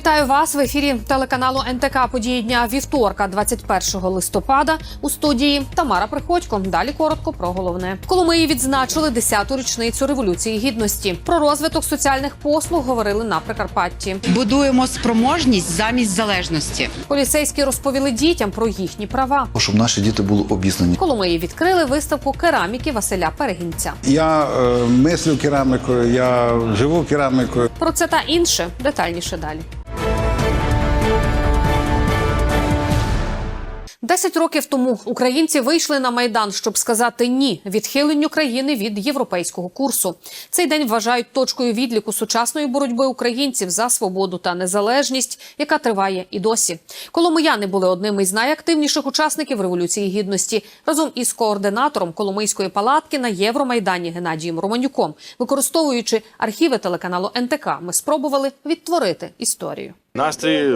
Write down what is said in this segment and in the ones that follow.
Вітаю вас в ефірі телеканалу НТК події дня вівторка, 21 листопада. У студії Тамара Приходько. Далі коротко про головне. В Коломиї відзначили 10-ту річницю революції гідності. Про розвиток соціальних послуг говорили на Прикарпатті. Будуємо спроможність замість залежності. Поліцейські розповіли дітям про їхні права. щоб наші діти були обізнані. Коломиї відкрили виставку кераміки Василя Перегінця. Я е, мислю керамікою, я живу керамікою. Про це та інше детальніше далі. Десять років тому українці вийшли на майдан, щоб сказати ні відхиленню країни від європейського курсу. Цей день вважають точкою відліку сучасної боротьби українців за свободу та незалежність, яка триває і досі. Коломияни були одними із найактивніших учасників революції гідності разом із координатором Коломийської палатки на Євромайдані Геннадієм Романюком, використовуючи архіви телеканалу НТК. Ми спробували відтворити історію. Настрій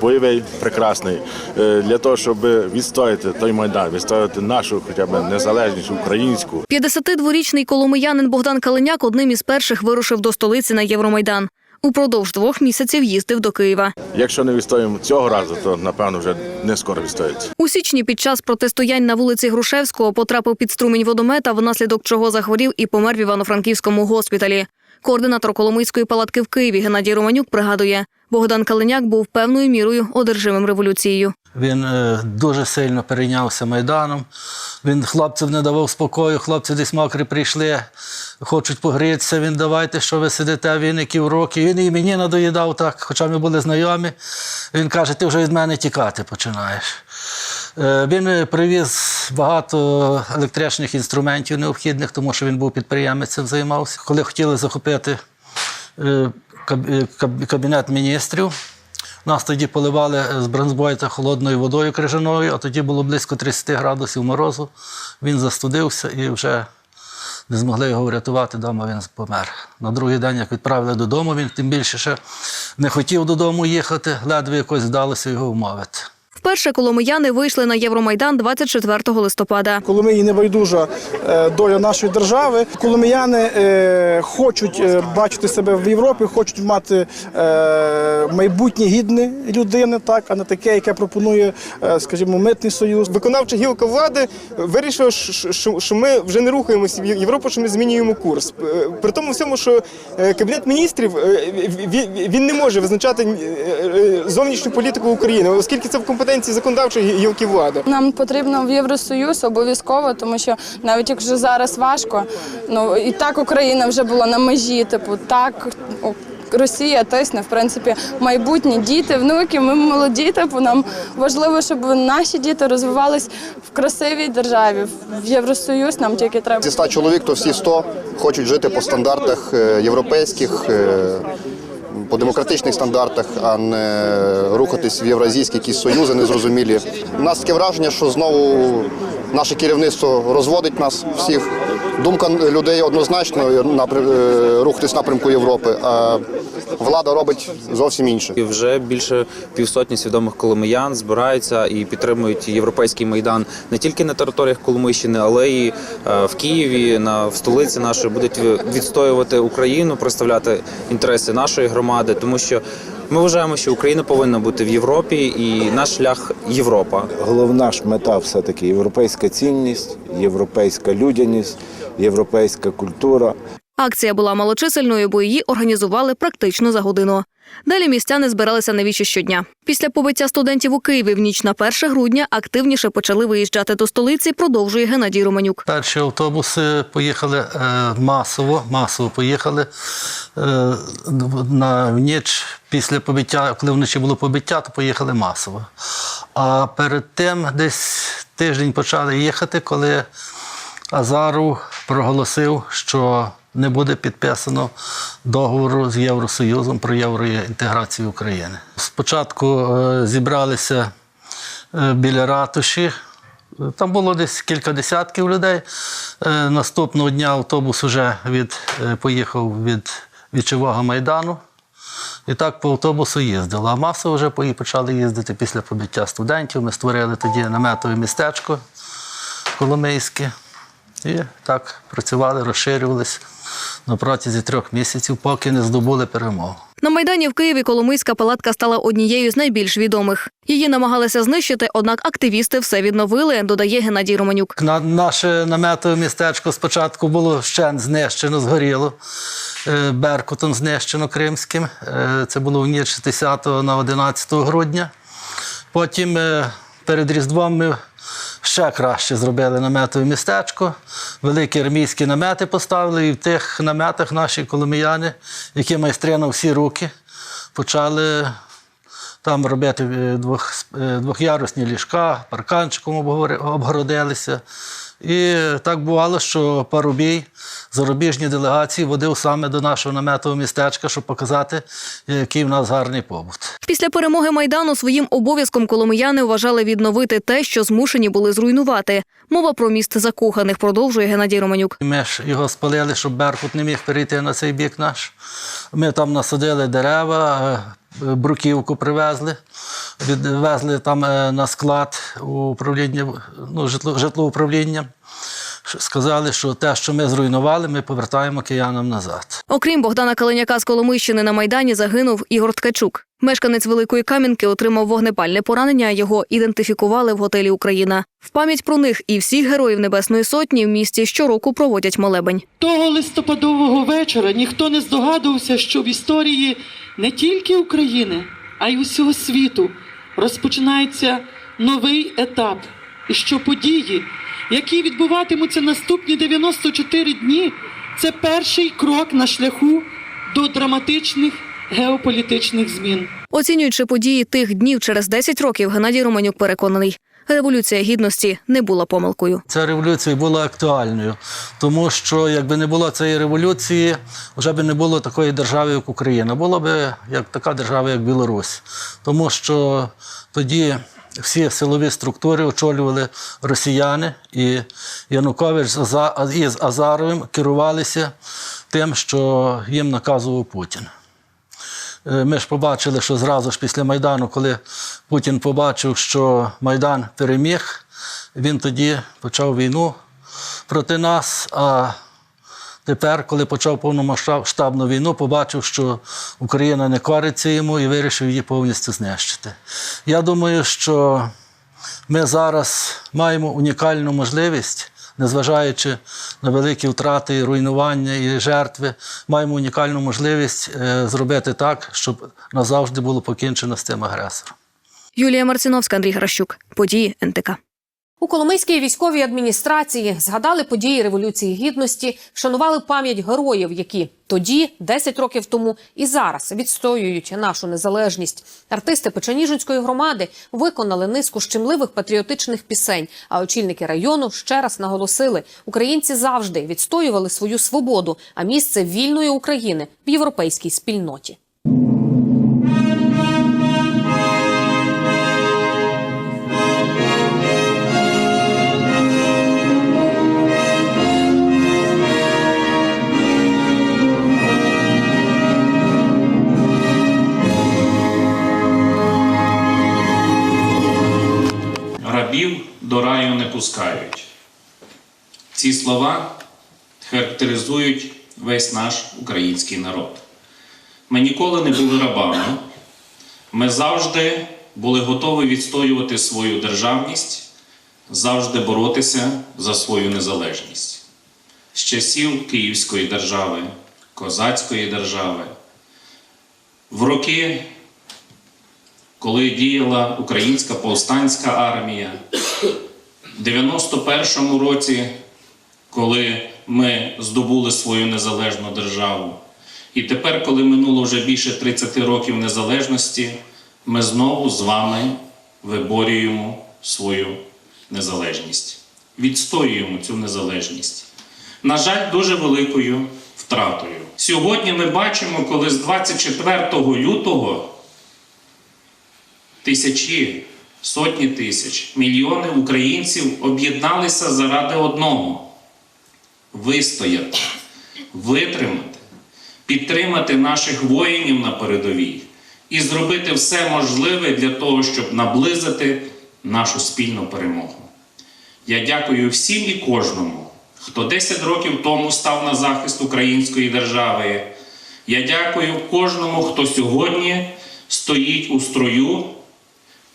бойовий, прекрасний Е, для того, щоб відстояти той майдан, відстояти нашу хоча б незалежність українську. 52-річний коломиянин Богдан Калиняк одним із перших вирушив до столиці на Євромайдан. Упродовж двох місяців їздив до Києва. Якщо не відстоїмо цього разу, то напевно вже не скоро відстоїться. У січні під час протистоянь на вулиці Грушевського потрапив під струмінь водомета, внаслідок чого захворів і помер в Івано-Франківському госпіталі. Координатор Коломийської палатки в Києві Геннадій Романюк пригадує, Богдан Калиняк був певною мірою одержимим революцією. Він е, дуже сильно перейнявся майданом. Він хлопців не давав спокою. Хлопці десь мокрі прийшли, хочуть погрітися. Він давайте, що ви сидите, він які уроки. Він і мені надоїдав так, хоча ми були знайомі. Він каже, ти вже від мене тікати починаєш. Е, Він е, привіз багато електричних інструментів необхідних, тому що він був підприємцем, займався. Коли хотіли захопити е, каб- каб- кабінет міністрів, нас тоді поливали з бронзбойта холодною водою крижаною, а тоді було близько 30 градусів морозу. Він застудився і вже не змогли його врятувати, дома він помер. На другий день, як відправили додому, він тим більше ще не хотів додому їхати, ледве якось вдалося його вмовити. Вперше коломияни вийшли на Євромайдан 24 листопада. Коломиї небайдужа е, доля нашої держави. Коломияни е, хочуть е, бачити себе в Європі, хочуть мати майбутнє гідне людини, так а не таке, яке пропонує, скажімо, митний союз. Виконавча гілка влади вирішила, що- ми вже не рухаємося в Європу, що ми змінюємо курс. При тому всьому, що кабінет міністрів він, не може визначати зовнішню політику України, оскільки це в компетенції законодавчої гілки влади. Нам потрібно в Євросоюз обов'язково, тому що навіть якщо зараз важко, ну і так Україна вже була на межі, типу, так. Росія тисне, в принципі, майбутні діти, внуки. Ми молоді. Типу, нам важливо, щоб наші діти розвивались в красивій державі. В Євросоюз нам тільки треба. Зі 100 чоловік, то всі 100 хочуть жити по стандартах е, європейських, е, по демократичних стандартах, а не рухатись в євразійські якісь союзи незрозумілі. У нас таке враження, що знову наше керівництво розводить нас всіх. Думка людей однозначно напря- е, рухатись напрямку Європи, а влада робить зовсім інше. І вже більше півсотні свідомих коломиян збираються і підтримують європейський майдан не тільки на територіях Коломийщини, але й е, в Києві, на в столиці нашої будуть відстоювати Україну, представляти інтереси нашої громади, тому що ми вважаємо, що Україна повинна бути в Європі, і наш шлях Європа. Головна ж мета все-таки європейська цінність, європейська людяність, європейська культура. Акція була малочисельною, бо її організували практично за годину. Далі містяни збиралися на вічі щодня. Після побиття студентів у Києві в ніч на 1 грудня активніше почали виїжджати до столиці, продовжує Геннадій Романюк. Перші автобуси поїхали е, масово, масово поїхали е, на ніч після побиття, коли вночі було побиття, то поїхали масово. А перед тим десь тиждень почали їхати, коли Азаров проголосив, що не буде підписано договору з Євросоюзом про євроінтеграцію України. Спочатку е, зібралися е, біля ратуші. Там було десь кілька десятків людей. Е, Наступного дня автобус вже від, поїхав від Вічового майдану. І так по автобусу їздили. А масово вже почали їздити після побиття студентів. Ми створили тоді наметове містечко Коломийське. І так працювали, розширювались. на протязі трьох місяців, поки не здобули перемогу. На майдані в Києві Коломийська палатка стала однією з найбільш відомих. Її намагалися знищити, однак активісти все відновили, додає Геннадій Романюк. На наше наметове містечко спочатку було ще знищено, згоріло. Е, Беркутом знищено кримським. Е, Це було в ніч з 10 на 11 грудня. Потім е, перед Різдвом ми ще краще зробили наметове містечко. Великі армійські намети поставили, і в тих наметах наші коломіяни, які майстри на всі руки, почали там робити е, двох, е, двохярусні ліжка, парканчиком обгородилися. І так бувало, що Парубій зарубіжні делегації водив саме до нашого наметового містечка, щоб показати, який в нас гарний побут. Після перемоги майдану своїм обов'язком коломияни вважали відновити те, що змушені були зруйнувати. Мова про міст закоханих продовжує Геннадій Романюк. Ми ж його спалили, щоб Беркут не міг перейти на цей бік наш. Ми там насадили дерева, бруківку привезли, відвезли там е, на склад управління, ну, житло, житлоуправління. Сказали, що те, що ми зруйнували, ми повертаємо киянам назад. Окрім Богдана Калиняка з Коломийщини на майдані загинув Ігор Ткачук. Мешканець Великої Кам'янки отримав вогнепальне поранення. Його ідентифікували в готелі Україна. В пам'ять про них і всіх героїв Небесної Сотні в місті щороку проводять молебень. Того листопадового вечора ніхто не здогадувався, що в історії не тільки України, а й усього світу розпочинається новий етап, і що події, які відбуватимуться наступні 94 дні, це перший крок на шляху до драматичних геополітичних змін. Оцінюючи події тих днів через 10 років, Геннадій Романюк переконаний, революція гідності не була помилкою. Ця революція була актуальною, тому що якби не було цієї революції, вже б не було такої держави, як Україна. Була б як така держава, як Білорусь. Тому що тоді всі силові структури очолювали росіяни, і Янукович з із Азаровим керувалися тим, що їм наказував Путін. Е, Ми ж побачили, що зразу ж після Майдану, коли Путін побачив, що Майдан переміг, він тоді почав війну проти нас. А тепер, коли почав повномасштабну війну, побачив, що Україна не кориться йому і вирішив її повністю знищити. Я думаю, що ми зараз маємо унікальну можливість. Незважаючи на великі втрати, руйнування і жертви, маємо унікальну можливість е, зробити так, щоб назавжди було покінчено з цим агресором. Юлія Марциновська, Андрій Гращук. Події НТК. У Коломийській військовій адміністрації згадали події Революції Гідності, вшанували пам'ять героїв, які тоді, 10 років тому, і зараз відстоюють нашу незалежність. Артисти Печеніжинської громади виконали низку щемливих патріотичних пісень. А очільники району ще раз наголосили: українці завжди відстоювали свою свободу, а місце вільної України в європейській спільноті. До раю не пускають. Ці слова характеризують весь наш український народ. Ми ніколи не були рабами. Ми завжди були готові відстоювати свою державність, завжди боротися за свою незалежність. З часів Київської держави, Козацької держави, в роки коли діяла українська повстанська армія, в 91-му році, коли ми здобули свою незалежну державу. І тепер, коли минуло вже більше 30 років незалежності, ми знову з вами виборюємо свою незалежність, відстоюємо цю незалежність. На жаль, дуже великою втратою. Сьогодні ми бачимо, коли з 24 лютого тисячі, сотні тисяч, мільйони українців об'єдналися заради одного вистояти, витримати, підтримати наших воїнів на передовій і зробити все можливе для того, щоб наблизити нашу спільну перемогу. Я дякую всім і кожному, хто 10 років тому став на захист української держави. Я дякую кожному, хто сьогодні стоїть у строю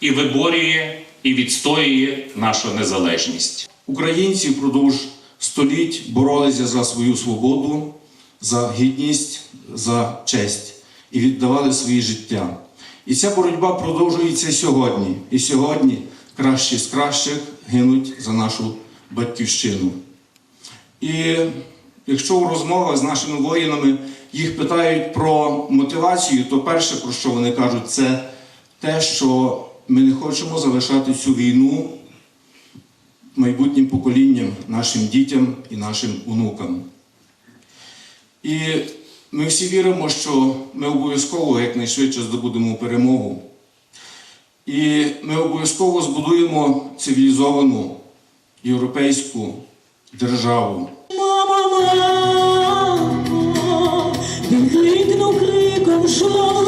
і виборює і відстоює нашу незалежність. Українці впродовж століть боролися за свою свободу, за гідність, за честь і віддавали свої життя. І ця боротьба продовжується сьогодні. І сьогодні кращі з кращих гинуть за нашу батьківщину. І якщо у розмовах з нашими воїнами їх питають про мотивацію, то перше, про що вони кажуть, це те, що ми не хочемо залишати цю війну майбутнім поколінням, нашим дітям і нашим онукам. І ми всі віримо, що ми обов'язково якнайшвидше здобудемо перемогу. І ми обов'язково збудуємо цивілізовану європейську державу. Він крикнув криком жолини.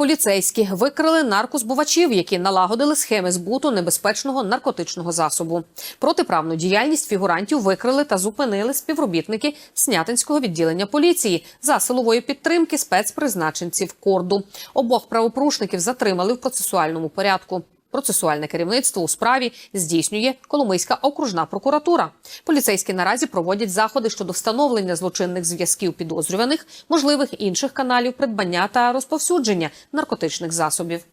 Поліцейські викрили наркозбувачів, які налагодили схеми збуту небезпечного наркотичного засобу. Протиправну діяльність фігурантів викрили та зупинили співробітники Снятинського відділення поліції за силової підтримки спецпризначенців корду. Обох правопорушників затримали в процесуальному порядку. Процесуальне керівництво у справі здійснює Коломийська окружна прокуратура. Поліцейські наразі проводять заходи щодо встановлення злочинних зв'язків підозрюваних, можливих інших каналів придбання та розповсюдження наркотичних засобів.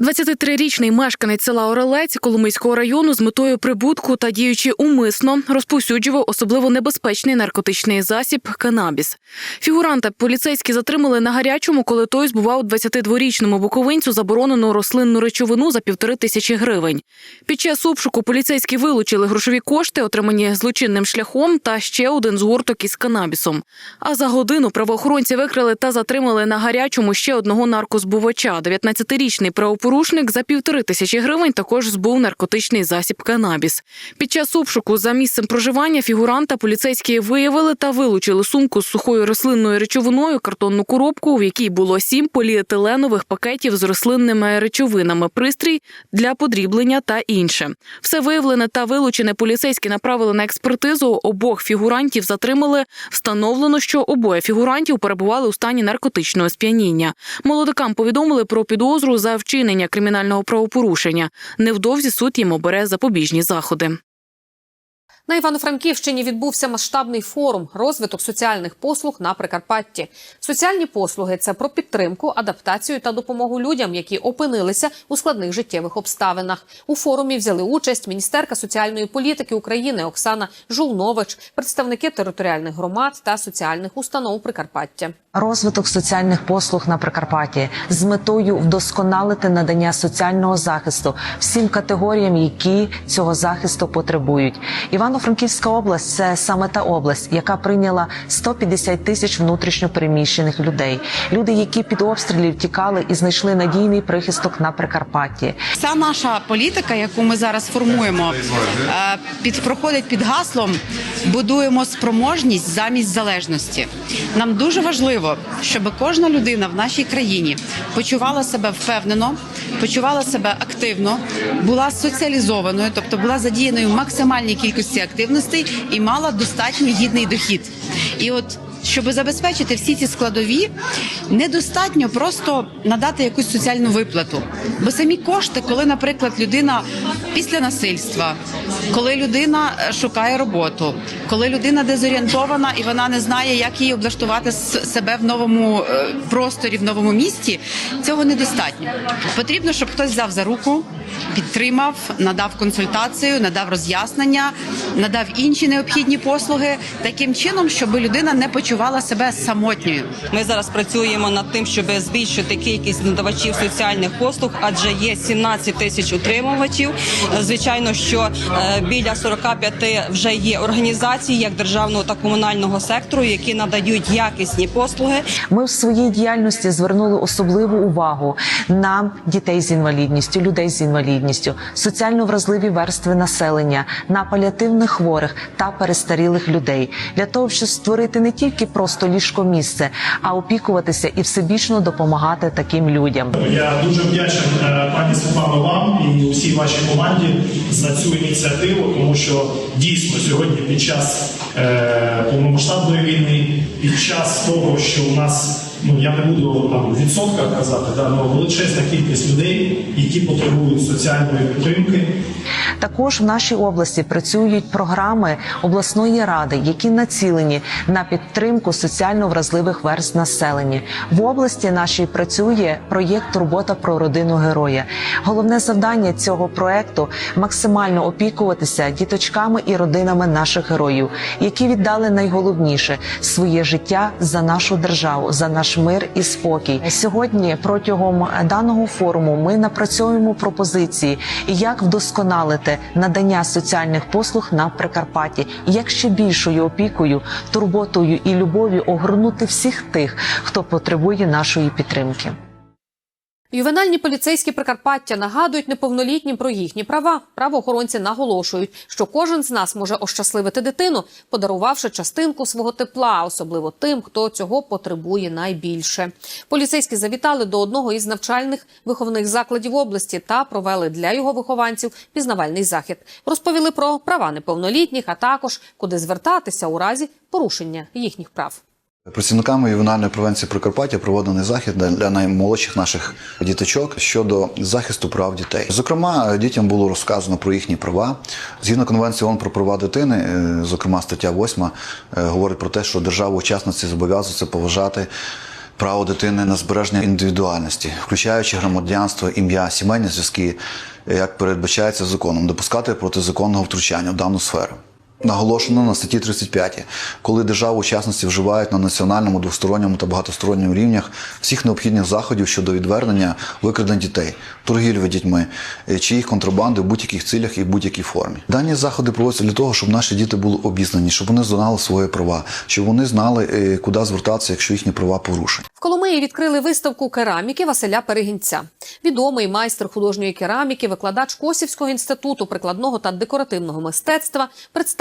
23-річний мешканець села Орелець Коломийського району з метою прибутку та діючи умисно розповсюджував особливо небезпечний наркотичний засіб канабіс. Фігуранта поліцейські затримали на гарячому, коли той збував 22-річному буковинцю заборонену рослинну речовину за півтори тисячі гривень. Під час обшуку поліцейські вилучили грошові кошти, отримані злочинним шляхом, та ще один згорток із канабісом. А за годину правоохоронці викрили та затримали на гарячому ще одного наркозбувача. 19-річний правопорушник за півтори тисячі гривень також збув наркотичний засіб канабіс. Під час обшуку за місцем проживання фігуранта поліцейські виявили та вилучили сумку з сухою рослинною речовиною, картонну коробку, в якій було сім поліетиленових пакетів з рослинними речовинами, пристрій для подріблення та інше. Все виявлене та вилучене поліцейські направили на експертизу. Обох фігурантів затримали. Встановлено, що обоє фігурантів перебували у стані наркотичного сп'яніння. Молодикам повідомили про підозру за вчинення кримінального правопорушення. Невдовзі суд їм обере запобіжні заходи. На Івано-Франківщині відбувся масштабний форум розвиток соціальних послуг на Прикарпатті. Соціальні послуги це про підтримку, адаптацію та допомогу людям, які опинилися у складних життєвих обставинах. У форумі взяли участь міністерка соціальної політики України Оксана Жулнович, представники територіальних громад та соціальних установ Прикарпаття. Розвиток соціальних послуг на Прикарпатті з метою вдосконалити надання соціального захисту всім категоріям, які цього захисту потребують. Івано-Франківська область це саме та область, яка прийняла 150 тисяч внутрішньо переміщених людей. Люди, які під обстрілів тікали і знайшли надійний прихисток на Прикарпатті. Вся наша політика, яку ми зараз формуємо, е, під проходить під гаслом будуємо спроможність замість залежності. Нам дуже важливо, щоб кожна людина в нашій країні почувала себе впевнено, почувала себе активно, була соціалізованою, тобто була задіяною в максимальній кількості активностей і мала достатній гідний дохід. І от щоб забезпечити всі ці складові, недостатньо просто надати якусь соціальну виплату. Бо самі кошти, коли, наприклад, людина після насильства, коли людина е, шукає роботу, коли людина дезорієнтована і вона не знає, як їй облаштувати себе в новому е, просторі, в новому місті, цього недостатньо. Потрібно, щоб хтось взяв за руку, підтримав, надав консультацію, надав роз'яснення, надав інші необхідні послуги таким чином, щоб людина не почувала відчувала себе самотньою. Ми зараз працюємо над тим, щоб збільшити кількість надавачів соціальних послуг, адже є 17 тисяч утримувачів. Звичайно, що е, біля 45 вже є організації як державного та комунального сектору, які надають якісні послуги. Ми в своїй діяльності звернули особливу увагу на дітей з інвалідністю, людей з інвалідністю, соціально вразливі верстви населення, на паліативних хворих та перестарілих людей для того, щоб створити не тільки просто ліжко місце, а опікуватися і всебічно допомагати таким людям. Я дуже вдячний е, пані Степано вам і усій вашій команді за цю ініціативу, тому що дійсно сьогодні під час е, повномасштабної війни, під час того, що у нас ну я не буду там в відсотках казати, да, але величезна кількість людей, які потребують соціальної підтримки. Також в нашій області працюють програми обласної ради, які націлені на підтримку соціально вразливих верст населення. В області нашій працює проєкт Турбота про родину героя. Головне завдання цього проекту максимально опікуватися діточками і родинами наших героїв, які віддали найголовніше своє життя за нашу державу, за наш мир і спокій. Сьогодні протягом даного форуму ми напрацьовуємо пропозиції, як вдосконалити надання соціальних послуг на Прикарпатті, як ще більшою опікою, турботою і любов'ю огорнути всіх тих, хто потребує нашої підтримки. Ювенальні поліцейські Прикарпаття нагадують неповнолітнім про їхні права. Правоохоронці наголошують, що кожен з нас може ощасливити дитину, подарувавши частинку свого тепла, особливо тим, хто цього потребує найбільше. Поліцейські завітали до одного із навчальних виховних закладів області та провели для його вихованців пізнавальний захід. Розповіли про права неповнолітніх, а також куди звертатися у разі порушення їхніх прав. Працівниками ювенальної превенції Прикарпаття проведений захід для- для наймолодших наших діточок щодо захисту прав дітей. Зокрема, дітям було розказано про їхні права. Згідно конвенції ООН про права дитини, е, зокрема стаття 8, е, говорить про те, що держава-учасниці зобов'язується поважати. Право дитини на збереження індивідуальності, включаючи громадянство, ім'я, сімейні зв'язки, як передбачається законом, допускати протизаконного втручання в дану сферу. Наголошено на статті 35, коли держави-учасниці вживають на національному, двосторонньому та багатосторонньому рівнях всіх необхідних заходів щодо відвернення викрадень дітей, торгівлі дітьми е, чи їх контрабанди в будь-яких цілях і будь-якій формі. Дані заходи проводяться для того, щоб наші діти були обізнані, щоб вони знали свої права, щоб вони знали, е, куди звертатися, якщо їхні права порушені. В Коломиї відкрили виставку кераміки Василя Перегінця. Відомий майстер художньої кераміки, викладач Косівського інституту прикладного та декоративного мистецтва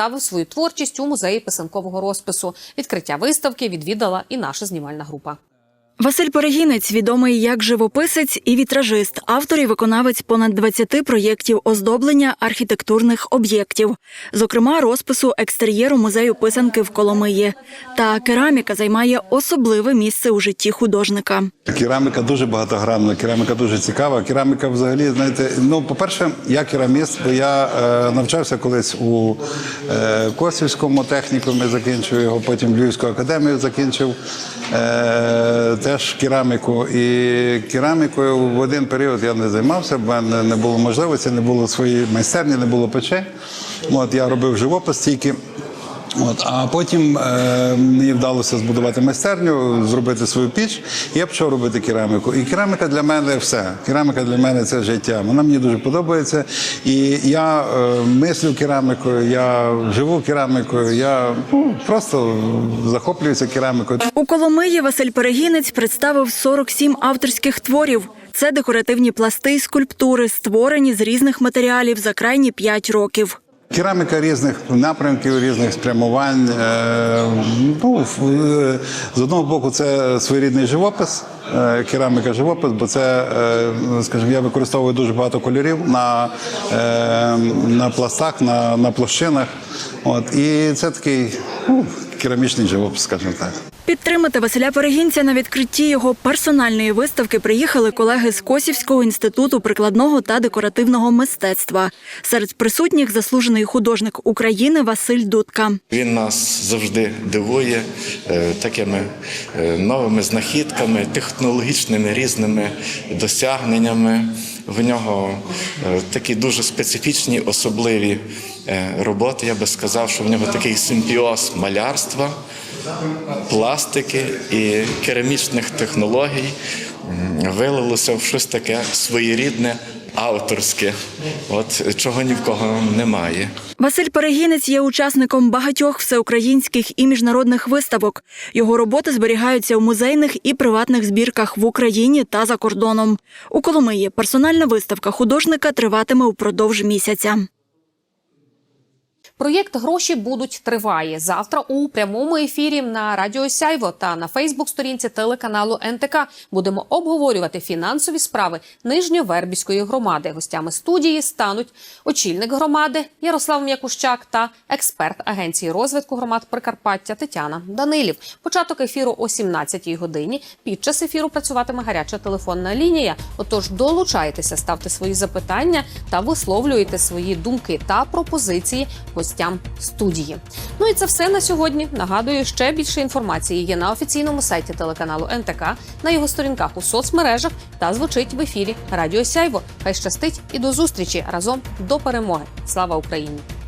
представив свою творчість у музеї писанкового розпису. Відкриття виставки відвідала і наша знімальна група. Василь Перегінець відомий як живописець і вітражист, автор і виконавець понад 20 проєктів оздоблення архітектурних об'єктів, зокрема розпису екстер'єру музею писанки в Коломиї. Та кераміка займає особливе місце у житті художника. Кераміка дуже багатогранна, кераміка дуже цікава. Кераміка взагалі, знаєте, ну, по-перше, я кераміст, бо я е, навчався колись у е, Косівському технікумі, закінчив його, потім Львівську академію закінчив е, теж кераміку. І керамікою в один період я не займався, в мене не було можливості, не було своєї майстерні, не було печей. От, я робив живопис тільки. От, а потім е, мені вдалося збудувати майстерню, зробити свою піч, і я почав робити кераміку. І кераміка для мене все. Кераміка для мене це життя. Вона мені дуже подобається. І я е, мислю керамікою, я живу керамікою, я ну, просто захоплююся керамікою. У Коломиї Василь Перегінець представив 47 авторських творів. Це декоративні пласти й скульптури, створені з різних матеріалів за крайні 5 років. Кераміка різних напрямків, різних спрямувань. Е, ну, е, з одного боку, це своєрідний живопис, е, кераміка живопис, бо це, скажімо, я використовую дуже багато кольорів на, на пластах, на, на площинах. От, і це такий ну, керамічний живопис, скажімо так. Підтримати Василя Перегінця на відкритті його персональної виставки приїхали колеги з Косівського інституту прикладного та декоративного мистецтва. Серед присутніх заслужений художник України Василь Дудка. Він нас завжди дивує е, такими е, новими знахідками, технологічними різними досягненнями. В нього е, такі дуже специфічні, особливі е, роботи. Я би сказав, що в нього такий симбіоз малярства, пластики і керамічних технологій вилилося в щось таке своєрідне, авторське, от чого ні в кого немає. Василь Перегінець є учасником багатьох всеукраїнських і міжнародних виставок. Його роботи зберігаються у музейних і приватних збірках в Україні та за кордоном. У Коломиї персональна виставка художника триватиме упродовж місяця. Проєкт Гроші будуть триває завтра у прямому ефірі на Радіо Сяйво та на Фейсбук-сторінці телеканалу НТК. Будемо обговорювати фінансові справи Нижньовербіської громади. Гостями студії стануть очільник громади Ярослав М'якущак та експерт агенції розвитку громад Прикарпаття Тетяна Данилів. Початок ефіру о 17-й годині. Під час ефіру працюватиме гаряча телефонна лінія. Отож, долучайтеся, ставте свої запитання та висловлюйте свої думки та пропозиції гостям студії. Ну і це все на сьогодні. Нагадую, ще більше інформації є на офіційному сайті телеканалу НТК, на його сторінках у соцмережах та звучить в ефірі Радіо Сяйво. Хай щастить і до зустрічі разом до перемоги. Слава Україні!